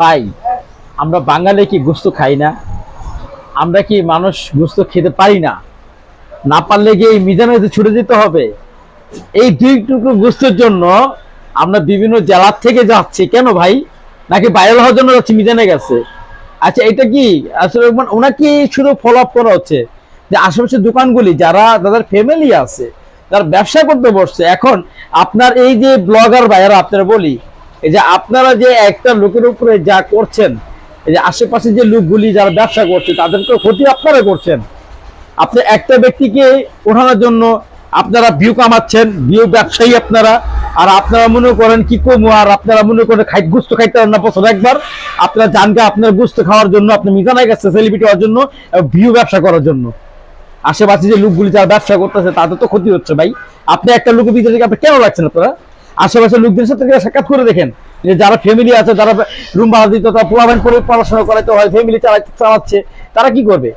ভাই আমরা বাঙালি কি গোস্ত খাই না? আমরা কি মানুষ গোস্ত খেতে পারি না? না পারলে কি এই মিজানে ছুটে যেতে হবে। এই দুই টুকরো গোস্তের জন্য আমরা বিভিন্ন জেলার থেকে যাচ্ছি। কেন ভাই? নাকি ভাইরাল হওয়ার জন্য যাচ্ছি মিজানে গেছে আচ্ছা এটা কি? আসলে মানে ওনাকে শুধু ফলো আপ করা হচ্ছে যে আশেপাশের দোকানগুলি, যারা তাদের ফ্যামিলি আছে যারা ব্যবসা করতে বসছে। এখন আপনার এই যে ব্লগার ভাইয়ারা, আপনারা বলি এই যে আপনারা যে একটা লোকের উপরে যা করছেন, এই যে আশেপাশে যে লোকগুলি যারা ব্যবসা করছে তাদেরকে ক্ষতি আপনারা করছেন। আপনি একটা ব্যক্তিকে ওঠানোর জন্য আপনারা ভিউ কামাচ্ছেন ভিউ ব্যবসায়ী আপনারা, আর আপনারা মনে করেন কি কমু, আর আপনারা মনে করেন খাই, গুস্ত খাইতে পারেন না বছর একবার আপনারা জানকে আপনার গুস্ত খাওয়ার জন্য, আপনি মিজানায় গেছে সেলিব্রিটি হওয়ার জন্য ভিউ ব্যবসা করার জন্য। আশেপাশে যে লোকগুলি যারা ব্যবসা করতেছে, তাদের তো ক্ষতি হচ্ছে ভাই। আপনি একটা লোকের ভিতরে আপনি কেন রাখছেন আপনারা? আশেপাশের লোকদের সাথে সাক্ষাৎ করে দেখেন। যে যারা ফ্যামিলি আছে, যারা রুম ভাড়া দিত, তারা পোলাবেন করে পড়াশোনা করাইতে, হয় ফ্যামিলি চালাচ্ছে, তারা কি করবে?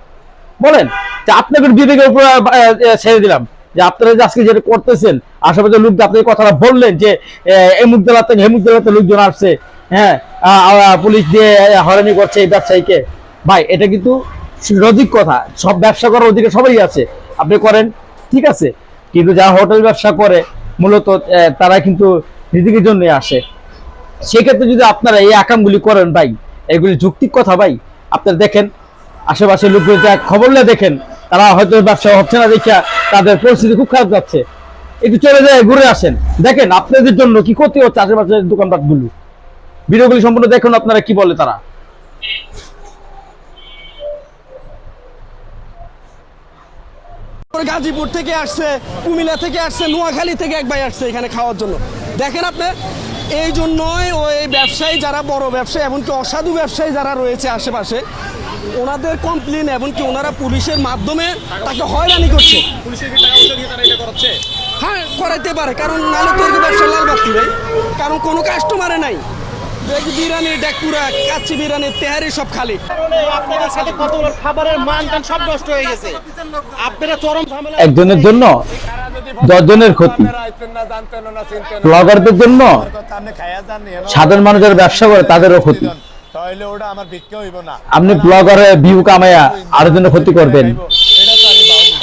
বলেন, যে আপনাকে বিবেকের উপর ছেড়ে দিলাম। যে আপনারা যে আজকে যেটা করতেছেন আশেপাশে লোক আপনি কথাটা বললেন যে এই মুখ দেলাতে হে মুখ লোকজন আসছে। হ্যাঁ পুলিশ দিয়ে হয়রানি করছে এই ব্যবসায়ীকে। ভাই, এটা কিন্তু লজিক কথা। সব ব্যবসা করার অধিকার সবাই আছে। আপনি করেন, ঠিক আছে। কিন্তু যারা হোটেল ব্যবসা করে মূলত তারা কিন্তু রিজিকের জন্য আসে। সেক্ষেত্রে যদি আপনারা এই আকামগুলি করেন ভাই, এগুলি যুক্তিক কথা ভাই, আপনারা দেখেন আশেপাশে লোকগুলো নিয়ে দেখেন, তারা হয়তো ব্যবসা হচ্ছে না দেখা তাদের পরিস্থিতি খুব খারাপ যাচ্ছে। একটু চলে যায় ঘুরে আসেন। দেখেন, আপনাদের জন্য কি ক্ষতি হচ্ছে আশেপাশের দোকানপাটগুলো ভিডিওগুলি সম্পূর্ণ দেখুন, আপনারা কি বলে তারা? গাজীপুর থেকে আসছে কুমিল্লা থেকে আসছে নোয়াখালী থেকে এক ভাই আসছে এখানে খাওয়ার জন্য। দেখেন আপনি এই জন্যই ওই ব্যবসায়ী যারা বড় ব্যবসায়ী এমনকি অসাধু ব্যবসায়ী যারা রয়েছে আশেপাশে ওনাদের কমপ্লেন এমনকি ওনারা পুলিশের মাধ্যমে তাকে হয়রানি করছে। হ্যাঁ করাইতে পারে কারণ নাহলে তোর ব্যবসা লাল বাতি ভাই কারণ কোনো কাস্টমারে নাই। দেখ বিরিয়ানি ডেকুরা কাচ্চি বিরিয়ানি তেহারি সব খালি। আপনাদের সাথে কত খাবারের মান টান সব নষ্ট হয়ে গেছে। আপনারা চরম ঝামেলা। একজনের জন্য দশজনের ক্ষতি। ব্লগারদের জন্য সাধারণ মানুষের ব্যবসা করে তাদেরও ক্ষতি। ওটা আমার বিক্রি আপনি ব্লগারে ভিউ কামাইয়া আরও জন্য ক্ষতি করবেন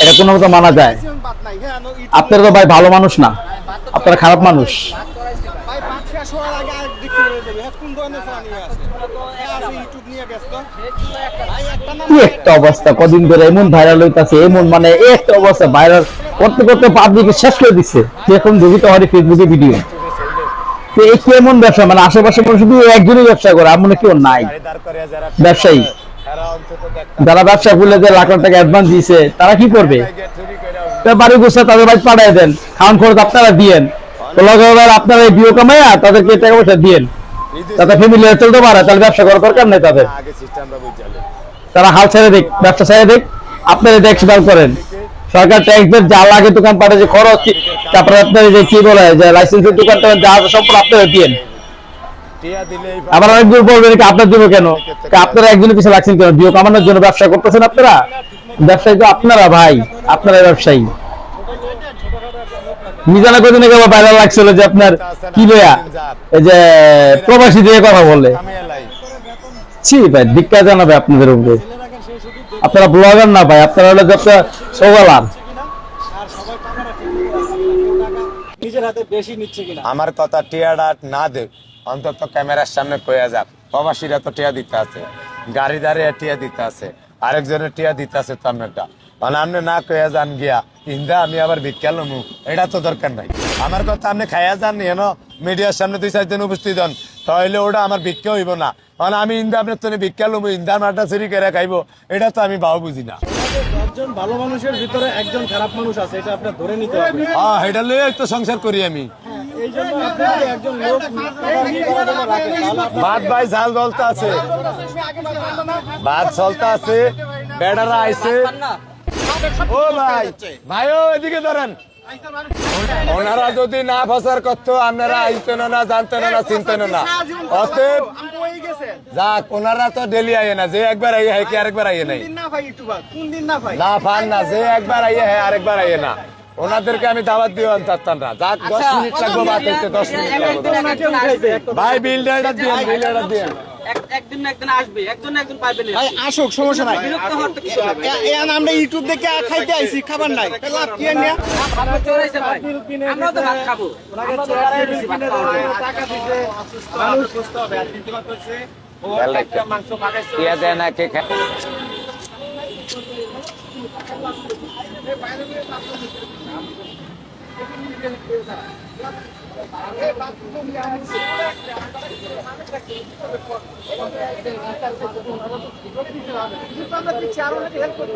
এটা কোনো মতো মানা যায়। আপনারা তো ভাই ভালো মানুষ না আপনারা খারাপ মানুষ। কি একটা অবস্থা, কদিন ধরে এমন ভাইরাল হইতাছে, এমন মানে একটা অবস্থা ভাইরাল করতে করতে পাবলিকে শেষ করে দিচ্ছে যেরকম দেখিত হয় ফেসবুকে ভিডিও তো এই কেমন ব্যবসা? মানে আশেপাশে শুধু একজনই ব্যবসা করে, আর মনে কেউ নাই। ব্যবসায়ী। দেখ যারা ব্যবসা করলে যে লাখ টাকা অ্যাডভান্স দিয়েছে তারা কি করবে? বাড়ি গুছা তাদের বাড়ি পাঠাই দেন, খাওয়ান খরচ আপনারা দিয়েন। তো আপনারা বিয়ে কামাইয়া তাদেরকে টাকা পয়সা দিয়েন। তাদের ফ্যামিলি চলতে পারে, তাহলে ব্যবসা করার দরকার নেই তাদের। তারা হাল ছেড়ে দিক, ব্যবসা ছেড়ে দিক। আপনারা দেখভাল করেন, সরকার ট্যাক্স দেন, যা লাগে দোকান পাঠে যে খরচ তারপরে আপনার যে কি বলে, যে লাইসেন্সের দোকানটা যা আছে সব আপনারা দিয়েন আবার বলবেন আপনার কেন? আপনারা একজনের পিছনে রাখছেন কেন? কামানোর জন্য ব্যবসা করতেছেন আপনারা? ব্যবসায়ী তো আপনারা ভাই আপনারা ব্যবসায়ী। মিজানা কদিন আগে ভাইরাল লাগছিল যে আপনার কি লয়া এই যে প্রবাসী দিয়ে কথা বলে। ছি ভাই ধিক্কার জানাবে আপনাদের উপরে। আপনারা ব্লগার না ভাই আপনারা হলো যত সোগালার নিজের হাতে বেশি নিচ্ছে কিনা? আমার কথা টিয়াটা না দে অন্তত ক্যামেরার সামনে কয়ে যাক প্রবাসীরা তো টিয়া দিতে আছে গাড়ি দাঁড়িয়ে টিয়া দিতে আছে আরেকজনের টিয়া দিতে আছে তো আপনারটা। মানে আপনি না কয়ে যান গিয়া ইন্দা আমি আবার ভিক্ষা লমু এটা তো দরকার নাই। আমার কথা আপনি খাইয়া যান এন মিডিয়ার সামনে দুই চারজন উপস্থিত হন তাহলে ওটা আমার ভিক্ষা হইব না। মানে আমি ইন্দা আপনার তো ভিক্ষা লমু ইন্দার মাটা চুরি করে খাইবো এটা তো আমি বাবু বুঝি না। দশজন ভালো মানুষের ভিতরে একজন খারাপ মানুষ আছে এটা আপনার ধরে নিতে হবে। হ্যাঁ এটা লয়ে তো সংসার করি আমি। ভাত ভাই ঝাল আছে। ভাত চলতে আছে। বেড়ারা আইছে। ও ভাই ভাই ও এদিকে ধরেন। ওনারা যদি না ফসার করতো আপনারা আইতেন না জানতেন না চিনতেন না। অতএব যাক ওনারা তো ডেলি আইয়ে না যে একবার আইয়ে হয় কি আরেকবার আইয়ে নাই? না ভাই একটু ভাই কোন দিন না ভাই না ফান না যে একবার আইয়ে হ্যাঁ আরেকবার আইয়ে না। ওনাদেরকে আমি দাওয়াত দিও চাচ্তাম না। যাক দশ মিনিট লাগবো বা দশ মিনিট লাগবো ভাই বিলটা দিয়ে বিলটা দিয়ে একদিন না একদিন আসবে একজন না একজন পাইবেন ভাই আসুক সমস্যা নাই বিরক্ত হওয়ার তো কিছু নাই ভাই। এ- এখন আমরা ইউটিউব দেখে খাইতে আইছি খাবার নাই লাভ কি ভাই তো ভাত খাব দেয় না কে খায় আমরা দিচ্ছি আরও হেল্প করব